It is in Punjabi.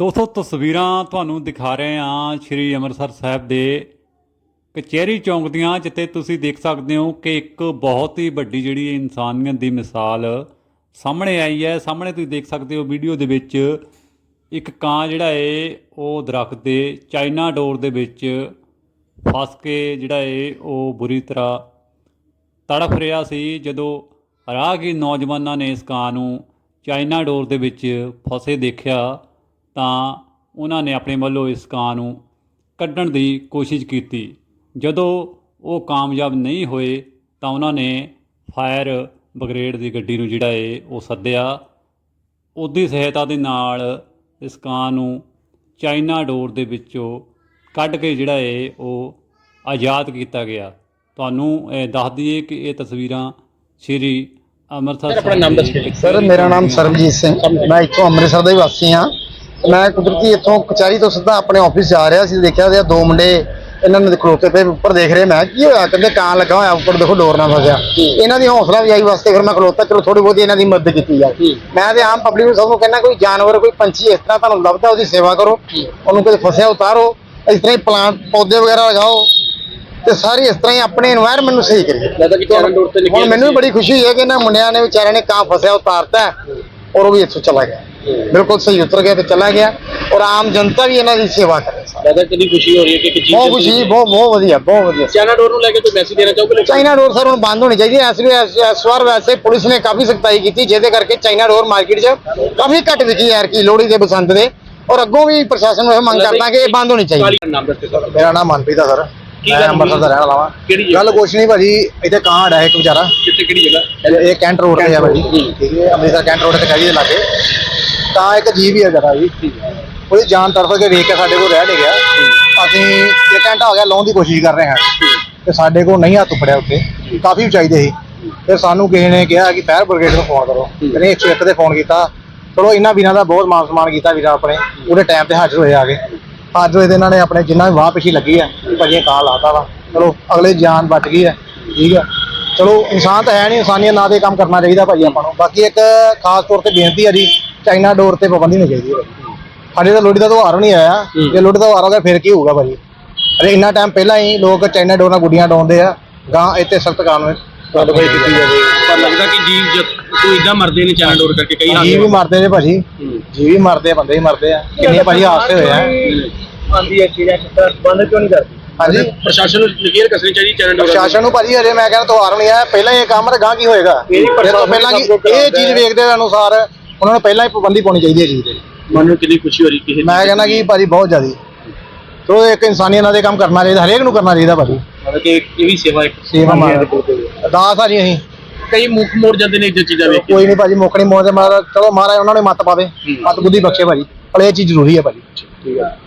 ਦੋਸਤੋ ਤਸਵੀਰਾਂ ਤੁਹਾਨੂੰ ਦਿਖਾ ਰਹੇ ਹਾਂ ਸ਼੍ਰੀ ਅੰਮ੍ਰਿਤਸਰ ਸਾਹਿਬ ਦੇ ਕਚਹਿਰੀ ਚੌਂਕ ਦੀਆਂ, ਜਿੱਥੇ ਤੁਸੀਂ ਦੇਖ ਸਕਦੇ ਹੋ ਕਿ ਇੱਕ ਬਹੁਤ ਹੀ ਵੱਡੀ ਜਿਹੜੀ ਇਨਸਾਨੀਅਤ ਦੀ ਮਿਸਾਲ ਸਾਹਮਣੇ ਆਈ ਹੈ। ਸਾਹਮਣੇ ਤੁਸੀਂ ਦੇਖ ਸਕਦੇ ਹੋ ਵੀਡੀਓ ਦੇ ਵਿੱਚ ਇੱਕ ਕਾਂ ਜਿਹੜਾ ਏ, ਉਹ ਦਰਖਤ ਦੇ ਚਾਈਨਾ ਡੋਰ ਦੇ ਵਿੱਚ ਫਸ ਕੇ ਜਿਹੜਾ ਏ, ਉਹ ਬੁਰੀ ਤਰ੍ਹਾਂ ਤੜਫ ਰਿਹਾ ਸੀ। ਜਦੋਂ ਰਾਹਗੀਰ ਨੌਜਵਾਨਾਂ ਨੇ ਇਸ ਕਾਂ ਨੂੰ ਚਾਈਨਾ ਡੋਰ ਦੇ ਵਿੱਚ ਫਸੇ ਦੇਖਿਆ ਤਾਂ ਉਹਨਾਂ ਨੇ ਆਪਣੇ ਵੱਲੋਂ ਇਸ ਕਾਂ ਨੂੰ ਕੱਢਣ ਦੀ ਕੋਸ਼ਿਸ਼ ਕੀਤੀ। ਜਦੋਂ ਉਹ ਕਾਮਯਾਬ ਨਹੀਂ ਹੋਏ ਤਾਂ ਉਹਨਾਂ ਨੇ ਫਾਇਰ ਬ੍ਰਿਗੇਡ ਦੀ ਗੱਡੀ ਨੂੰ ਜਿਹੜਾ ਏ ਉਹ ਸੱਦਿਆ। ਉਹਦੀ ਸਹਾਇਤਾ ਦੇ ਨਾਲ ਇਸ ਕਾਂ ਨੂੰ ਚਾਈਨਾ ਡੋਰ ਦੇ ਵਿੱਚੋਂ ਕੱਢ ਕੇ ਜਿਹੜਾ ਏ ਉਹ ਆਜ਼ਾਦ ਕੀਤਾ ਗਿਆ। ਤੁਹਾਨੂੰ ਇਹ ਦੱਸ ਦਈਏ ਕਿ ਇਹ ਤਸਵੀਰਾਂ ਸ਼੍ਰੀ ਅੰਮ੍ਰਿਤਸਰ ਸਰ ਮੇਰਾ ਨਾਮ ਸਰਬਜੀਤ ਸਿੰਘ। ਮੈਂ ਇੱਥੋਂ ਅੰਮ੍ਰਿਤਸਰ ਦਾ ਹੀ ਵਾਸੀ ਹਾਂ। ਮੈਂ ਕੁਦਰਤੀ ਇੱਥੋਂ ਕਚਾਰੀ ਤੋਂ ਸਿੱਧਾ ਆਪਣੇ ਆਫਿਸ ਜਾ ਰਿਹਾ ਸੀ ਦੇਖਿਆ ਤੇ ਦੋ ਮੁੰਡੇ ਇਹਨਾਂ ਨੂੰ ਖਲੋਤੇ ਪਏ ਉੱਪਰ ਦੇਖ ਰਹੇ। ਮੈਂ ਕੀ ਹੋਇਆ? ਕਹਿੰਦੇ ਕਾਂ ਲੱਗਾ ਹੋਇਆ ਉੱਪਰ ਦੇਖੋ ਡੋਰ ਨਾਲ ਫਸਿਆ। ਇਹਨਾਂ ਦੀ ਹੌਸਲਾ ਆਈ ਵਾਸਤੇ ਫਿਰ ਮੈਂ ਖਲੋਤਾ ਚਲੋ ਥੋੜੀ ਬਹੁਤੀ ਇਹਨਾਂ ਦੀ ਮਦਦ ਕੀਤੀ ਜਾਏ। ਮੈਂ ਤੇ ਆਮ ਪਬਲਿਕ ਨੂੰ ਸਭ ਨੂੰ ਕਹਿੰਦਾ ਕੋਈ ਜਾਨਵਰ ਕੋਈ ਪੰਛੀ ਇਸ ਤਰ੍ਹਾਂ ਤੁਹਾਨੂੰ ਲੱਭਦਾ ਉਹਦੀ ਸੇਵਾ ਕਰੋ। ਉਹਨੂੰ ਕਿਤੇ ਫਸਿਆ ਉਤਾਰੋ। ਇਸ ਤਰ੍ਹਾਂ ਹੀ ਪਲਾਂਟ ਪੌਦੇ ਵਗੈਰਾ ਲਗਾਓ। ਤੇ ਸਾਰੀ ਇਸ ਤਰ੍ਹਾਂ ਹੀ ਆਪਣੇ এনवायरमेंट ਨੂੰ ਸਹੀ ਕਰੀਏ। ਹੁਣ ਮੈਨੂੰ ਵੀ ਬੜੀ ਖੁਸ਼ੀ ਹੋਈ ਹੈ ਕਿ ਇਹਨਾਂ ਮੁੰਡਿਆਂ ਨੇ ਵਿਚਾਰਿਆਂ ਨੇ ਕਾਂ ਫਸਿਆ ਉਤਾਰਤਾ ਔਰ ਉਹ ਵੀ ਇੱਥੋਂ ਚਲਾ ਗਿਆ। ਬਿਲਕੁਲ ਸਹੀ ਉਤਰ ਗਿਆ ਤੇ ਚਲਾ ਗਿਆ ਔਰ ਆਮ ਜਨਤਾ ਵੀ ਇਹਨਾਂ ਦੀ ਸੇਵਾ ਕਰੇ ਲੱਗਦਾ ਕਿੰਨੀ ਖੁਸ਼ੀ ਹੋ ਰਹੀ ਹੈ ਕਿ ਇੱਕ ਬਹੁਤ ਖੁਸ਼ੀ ਬਹੁਤ ਬਹੁਤ ਵਧੀਆ ਬਹੁਤ ਵਧੀਆ। ਚਾਈਨਾ ਡੋਰ ਨੂੰ ਲੈ ਕੇ ਕੋਈ ਮੈਸੇਜ ਦੇਣਾ ਚਾਹੋਗੇ ਚਾਈਨਾ ਡੋਰ ਸਰ ਹੁਣ ਬੰਦ ਹੋਣੀ ਚਾਹੀਦੀ ਹੈ। ਇਸ ਵੀ ਇਸ ਇਸ ਵਾਰ ਵੈਸੇ ਪੁਲਿਸ ਨੇ ਕਾਫੀ ਸਖਤਾਈ ਕੀਤੀ ਜਿਹਦੇ ਕਰਕੇ ਚਾਈਨਾ ਡੋਰ ਮਾਰਕੀਟ 'ਚ ਕਾਫੀ ਘੱਟ ਵਿਕੀ ਯਾਰ ਕੀ ਲੋਹੜੀ ਦੇ ਬਸੰਤ ਦੇ। ਔਰ ਅੱਗੋਂ ਵੀ ਪ੍ਰਸ਼ਾਸਨ ਨੂੰ ਇਹ ਮੰਗ ਕਰਦਾ ਕਿ ਇਹ ਬੰਦ ਹੋਣੀ ਚਾਹੀਦੀ। ਕੇ ਮੇਰਾ ਨਾਮ ਮਨਪ੍ਰੀਤ ਆ ਸਰ। ਕੀ ਗੱਲ ਅੰਮ੍ਰਿਤਸਰ ਦਾ ਰਹਿਣ ਵਾਲਾ ਵਾਂ? ਗੱਲ ਕੁਛ ਨਹੀਂ ਭਾਜੀ ਇੱਥੇ ਕਾਂ ਅੜਾ ਇੱਕ ਵਿਚਾਰਾ। ਕਿੱਥੇ ਕਿਹੜੀ ਜਗ੍ਹਾ? ਇਹ ਕੈਂਟ ਰੋਡ ਤੇ ਆ ਭਾਜੀ। ਠੀਕ ਹੈ ਅੰਮ੍ਰਿਤਸਰ ਕੈਂਟ ਰੋਡ ਤੇ ਕਹੀ ਦੇ ਲਾਗੇ। ਤਾਂ ਇੱਕ ਜੀਵ ਹੀ ਹੈ ਜਰਾ ਜੀ ਉਹਦੀ ਜਾਨ ਤੜਫ ਕੇ ਵੇਖ ਕੇ ਸਾਡੇ ਕੋਲ ਰਹਿ ਨਹੀਂ ਗਿਆ ਅਸੀਂ ਇੱਕ ਘੰਟਾ ਹੋ ਗਿਆ, ਲਾਉਣ ਦੀ ਕੋਸ਼ਿਸ਼ ਕਰ ਰਹੇ ਹਾਂ। ਤੇ ਸਾਡੇ ਕੋਲ ਨਹੀਂ ਹੱਥ ਫੜਿਆ ਉੱਤੇ। ਕਾਫੀ ਉਚਾਈ ਸੀ। ਫਿਰ ਸਾਨੂੰ ਕਿਸੇ ਨੇ ਕਿਹਾ ਕਿ ਫਾਇਰ ਬ੍ਰਿਗੇਡ ਨੂੰ ਫੋਨ ਕਰੋ। ਇਹਨੇ 101 ਤੇ ਫੋਨ ਕੀਤਾ। ਚਲੋ, ਇਹਨਾਂ ਵੀਰਾਂ ਦਾ ਬਹੁਤ ਮਾਨ ਸਨਮਾਨ ਕੀਤਾ ਵੀਰਾਂ ਆਪਣੇ। ਉਹਦੇ ਟਾਈਮ ਤੇ ਹਾਜ਼ਰ ਹੋਏ ਆ ਕੇ। ਹਾਜ਼ਰ ਹੋਏ ਤੇ ਇਹਨਾਂ ਨੇ ਆਪਣੇ ਜਿੰਨਾ ਵੀ ਵਾਹ ਪਿਛੀ ਲੱਗੀ ਹੈ ਭਾਜੀ ਕਾਂ ਲਾਤਾ ਵਾ। ਚਲੋ, ਅਗਲੇ ਜਾਨ ਬਚ ਗਈ ਹੈ ਠੀਕ ਹੈ ਚਲੋ, ਇਨਸਾਨ ਤਾਂ ਹੈ ਨਹੀਂ। ਇਨਸਾਨੀਅਤ ਨਾਲ ਦੇ ਕੰਮ ਕਰਨਾ ਚਾਹੀਦਾ ਭਾਜੀ ਆਪਾਂ ਨੂੰ। ਬਾਕੀ ਇੱਕ ਖਾਸ ਤੌਰ ਤੇ ਬੇਨਤੀ ਹੈ ਜੀ ਚਾਈਨਾ ਡੋਰ ਤੇ ਪਾਬੰਦੀ ਨਹੀਂ ਚਾਹੀਦੀ। ਹੈ ਭਾਜੀ ਸਾਡੇ ਤਾਂ ਲੋਹੜੀ ਦਾ ਤਿਉਹਾਰ ਨਹੀਂ ਆਇਆ। ਜੇ ਲੋਹੜੀ ਦਾ ਤਿਉਹਾਰ ਹੋ ਗਿਆ ਫਿਰ ਕੀ ਹੋਊਗਾ ਭਾਜੀ? ਅਰੇ ਇੰਨਾ ਟਾਈਮ ਪਹਿਲਾਂ ਹੀ ਲੋਕ ਚਾਈਨਾ ਡੋਰ ਨਾਲ ਗੁੱਡੀਆਂ ਡਾਉਂਦੇ ਆ। ਗਾਂ ਇੱਥੇ ਸਖਤ ਕਾਨੂੰਨ ਕਾਰਵਾਈ ਕੀਤੀ ਜਾਵੇ। ਪਰ ਲੱਗਦਾ ਕਿ ਜੀਵ ਜਦ ਕੋਈ ਇਦਾਂ ਮਰਦੇ ਨੇ ਚਾਈਨਾ ਡੋਰ ਕਰਕੇ ਕਈ ਜੀ ਵੀ ਮਰਦੇ ਨੇ ਭਾਜੀ। ਜੀ ਵੀ ਮਰਦੇ ਆ ਬੰਦੇ ਵੀ ਮਰਦੇ ਆ। ਕਿੰਨੇ ਭਾਜੀ ਹਾਦਸੇ ਹੋਏ ਆ। ਆਂਦੀ ਹੈ ਚੀਜ਼ਾਂ ਬੰਦ ਕਿਉਂ ਨਹੀਂ ਕਰਦੀ? ਹਾਂਜੀ। ਪ੍ਰਸ਼ਾਸਨ ਨੂੰ ਨਕੀਰ ਕਸਣੀ ਚਾਹੀਦੀ ਚਾਈਨਾ ਡੋਰ ਪ੍ਰਸ਼ਾਸਨ ਨੂੰ ਭਾਜੀ ਹਜੇ ਮੈਂ ਕਹਿੰਦਾ ਤਿਉਹਾਰ ਨਹੀਂ ਆਇਆ। ਪਹਿਲਾਂ ਇਹ ਕੰਮ ਤੇ ਗਾਂ ਕੀ ਹੋਏਗਾ? ਇਹ ਤੋਂ ਪਹਿਲਾਂ ਕੀ ਇਹ ਚੀਜ਼ ਵੇਖਦੇ ਹੋਏ ਅਨੁਸਾਰ ਉਹਨਾਂ ਨੂੰ ਪਹਿਲਾਂ ਹੀ ਪਾਬੰਦੀ ਪਾਉਣੀ ਚਾਹੀਦੀ ਹੈ ਚੀਜ਼ ਤੇ ਮਨ ਨੂੰ ਕਿੰਨੀ ਖੁਸ਼ੀ ਹੋ ਰਹੀ ਕਿ ਮੈਂ ਕਹਿੰਦਾ ਕਿ ਭਾਜੀ ਬਹੁਤ ਜ਼ਿਆਦੀ। ਤੋ ਇੱਕ ਇਨਸਾਨੀਅਤ ਨਾਲ ਦੇ ਕੰਮ ਕਰਨਾ ਚਾਹੀਦਾ ਹਰੇਕ ਨੂੰ ਕਰਨਾ ਚਾਹੀਦਾ ਭਾਜੀ। ਮਤਲਬ ਕਿ ਇਹ ਵੀ ਸੇਵਾ ਇੱਕ ਸੇਵਾ ਮਾਰ ਦਾਸ ਆ ਜੀ ਅਸੀਂ। ਕਈ ਮੁੱਖ ਮੋੜ ਜਾਂਦੇ ਨੇ ਇਹ ਚੀਜ਼ਾਂ ਵੇਖ ਕੇ ਕੋਈ ਨਹੀਂ ਭਾਜੀ ਮੁੱਕਣੀ ਮੋਹ ਦੇ ਮਾਰ ਚਲੋ ਮਹਾਰਾਜ ਉਹਨਾਂ ਨੇ ਮੱਤ ਪਾਵੇ। ਮੱਤ ਬੁੱਧੀ ਬਖਸ਼ੇ ਭਾਜੀ। ਪਰ ਇਹ ਚੀਜ਼ ਜ਼ਰੂਰੀ ਹੈ ਭਾਜੀ। ਠੀਕ ਹੈ